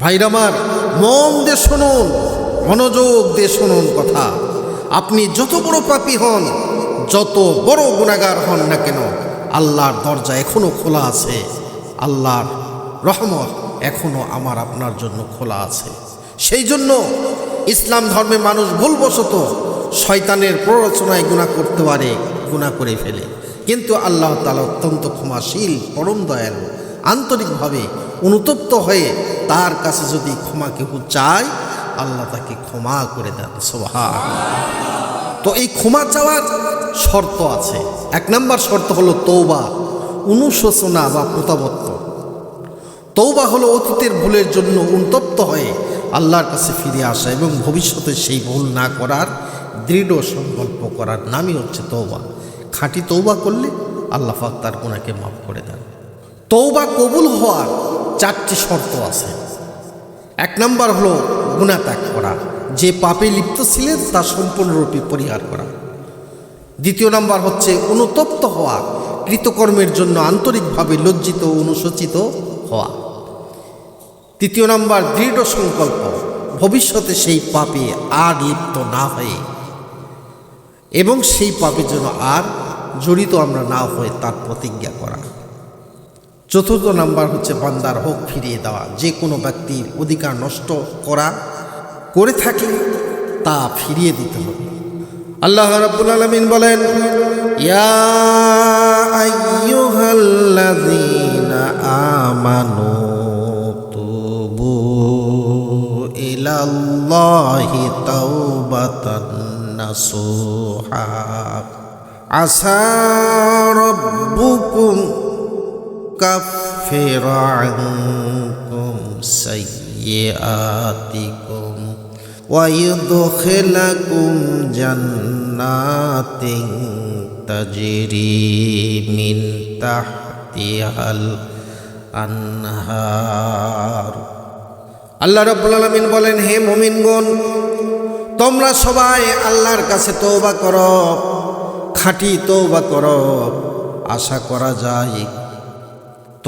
ভাইরামার মন দিয়ে শুনুন, মনোযোগ দে শুনুন কথা। আপনি যত বড় পাপী হন, যত বড় গুণাগার হন না কেন, আল্লাহর দরজা এখনও খোলা আছে। আল্লাহর রহমত এখনও আমার আপনার জন্য খোলা আছে। সেই জন্য ইসলাম ধর্মে মানুষ ভুলবশত শয়তানের প্ররোচনায় গুণা করতে পারে গুণা করে ফেলে। কিন্তু আল্লাহ তালা অত্যন্ত ক্ষমাশীল, পরম দয়ালু। আন্তরিকভাবে অনুতপ্ত হয়ে তার কাছে যদি ক্ষমা কেউ চায়, আল্লাহ তাকে ক্ষমা করে দেন। সোহা তো এই ক্ষমা চাওয়ার শর্ত আছে। এক নম্বর শর্ত হলো তৌবা অনুশোচনা বা প্রতাবত্ত তৌবা হলো অতীতের ভুলের জন্য উন্তপ্ত হয়ে আল্লাহর কাছে ফিরে আসা এবং ভবিষ্যতে সেই ভুল না করার দৃঢ় সংকল্প করার নামই হচ্ছে তৌবা খাঁটি তৌবা করলে আল্লাহ পাক তার গুণাকে মাফ করে দেন। তৌবা কবুল হওয়ার চারটি শর্ত আছে। এক নম্বর হলো গুণা ত্যাগ করা। যে পাপে লিপ্ত ছিলেন তা সম্পূর্ণরূপে পরিহার করা। দ্বিতীয় নম্বর হচ্ছে অনুতপ্ত হওয়া, কৃতকর্মের জন্য আন্তরিকভাবে লজ্জিত ও অনুশোচিত হওয়া। তৃতীয় নম্বর, দৃঢ় সংকল্প, ভবিষ্যতে সেই পাপে আর লিপ্ত না হয়ে এবং সেই পাপের জন্য আর জড়িত আমরা না হয়ে তার প্রতিজ্ঞা করা। চতুর্থ নাম্বার হচ্ছে বান্দার হোক ফিরিয়ে দেওয়া। যে কোনো ব্যক্তির অধিকার নষ্ট করা, করে থাকে, তা ফিরিয়ে দিতে হবে। আল্লাহ রাব্বুল আলামিন বলেন, ইয়া আইয়ুহাল্লাযীনা আমানু তুবু ইলাল্লাহি তাওবাতান নাসুহা। আসা يكفر عنكم سيئاتكم ويدخلكم جنات تجري من تحتها الأنهار আল্লাহ রব্বুল আলমিন বলেন হে মমিনগণ তোমরা সবাই আল্লাহর কাছে তৌবা করো খাঁটি তৌবা করো আশা করা যায়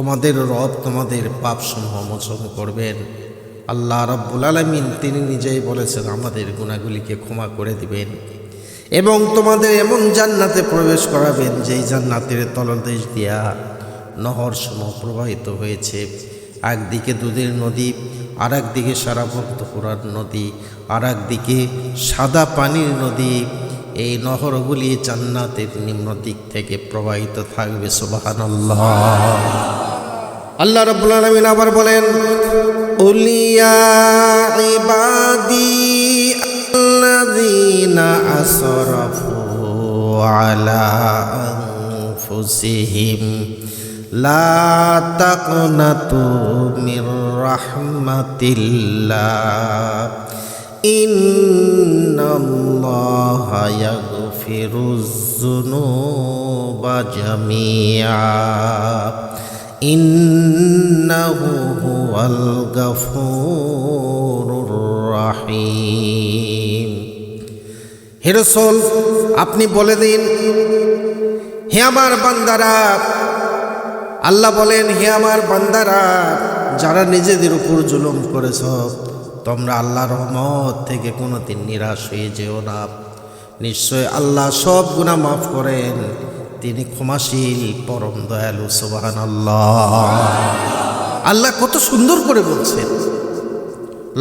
তোমাদের রব তোমাদের পাপ সমূহ মোচন করবেন। আল্লাহ রব্বুল আলমিন তিনি নিজেই বলেছেন, আমাদের গুণাগুলিকে ক্ষমা করে দিবেন এবং তোমাদের এমন জান্নাতে প্রবেশ করাবেন, যেই জান্নাতের তলদেশ দিয়া নহর সমূহ প্রবাহিত হয়েছে। একদিকে দুধের নদী আর একদিকে সারাভক্ত পুরার নদী আর একদিকে সাদা পানির নদী। এই নহরগুলি জান্নাতের নিম্ন দিক থেকে প্রবাহিত থাকবে, সুবহানাল্লাহ। আল্লাহ রাব্বুল আলামিন আবার বলেন উলিয়া ইবাদি আল্লাযীনা আসরাফু আলা আনফুসিহিম, লা তাকনাতু মির রাহমাতিল্লাহ, ইন্নাল্লাহা ইয়াগফিরুয যুনুবা ইন্নাহু হুয়াল গাফুরুর রাহিম। হে রাসূল, আপনি বলে দিন, হে আমার বান্দারা, আল্লাহ বলেন, হে আমার বান্দারা, যারা নিজেদের উপর জুলুম করেছ, তোমরা আল্লাহ রহমত থেকে কোনোদিন নিরাশ হয়ে যেও না। নিশ্চয় আল্লাহ সব গুণা মাফ করেন। তিনি ক্ষমাশীল, পরম দয়ালু সুবাহান আল্লাহ আল্লাহ কত সুন্দর করে বলছেন,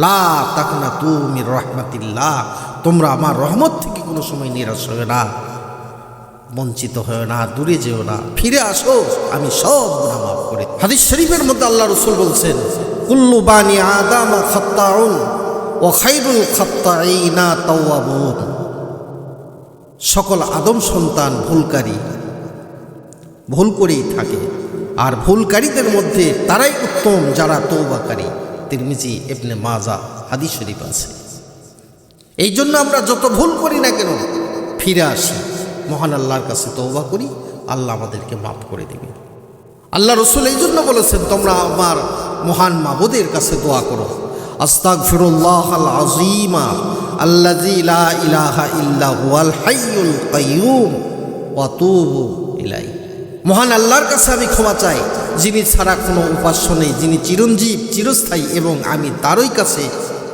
লা তাকনা তুমি রহমাতিল্লাহ তোমরা আমার রহমত থেকে কোনো সময় নিরাশ হবে না, বঞ্চিত হয়েও না, দূরে যেও না, ফিরে আসো, আমি সব গুণা মাফ করে হাদিস শরীফের মধ্যে আল্লাহ রসুল বলছেন, কুল্লু বানি আদাম ও খাইরুল খত্তাইনা তাওয়াবুন সকল আদম সন্তান ভুলকারী ভুল করেই থাকে। আর ভুলকারীদের মধ্যে তারাই উত্তম, যারা তৌবাকারী তিরমিজি এবনে মাজা হাদিস শরীফ আছে। এই জন্য আমরা যত ভুল করি না কেন, ফিরে আসি। মহান আল্লাহর কাছে তৌবা করি, আল্লাহ আমাদেরকে মাফ করে দেবে। আল্লাহ রসুল এই জন্য বলেছেন, তোমরা আমার মহান মাবুদের কাছে দোয়া করো। আস্তাক ফিরুল্লাহ আল আজিমা আল্লাজি লা ইলাহা ইল্লা হুয়াল হাইয়ুল কাইয়ুম, ওয়া তুবু ইলাই মহান আল্লাহর কাছে আমি ক্ষমা চাই। যিনি ছাড়া কোনো উপাস্য নেই। যিনি চিরঞ্জীব, চিরস্থায়ী এবং আমি তারই কাছে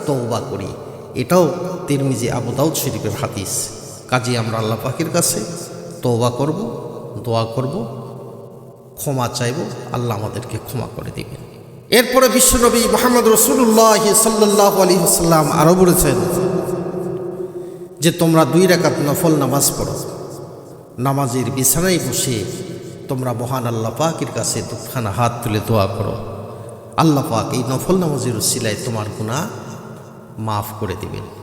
তৌবা করি। এটাও তিরমিজি আবু দাউদ শরীফের হাদিস। কাজে আমরা আল্লাহ পাকের কাছে তৌবা করব, দোয়া করব, ক্ষমা চাইব। আল্লাহ আমাদেরকে ক্ষমা করে দেবেন। এরপরে বিশ্বনবী মোহাম্মদ রসুল্লাহ সাল্লাহ আলী সাল্লাম আরও বলেছেন যে, তোমরা দুই রাকাত নফল নামাজ পড়ো। নামাজের বিছানায় বসে তোমরা মহান আল্লাহ পাকের কাছে দুখানা হাত তুলে দোয়া করো। আল্লাহ পাক এই নফল নামাজের সিলায় তোমার গুণা মাফ করে দিবেন।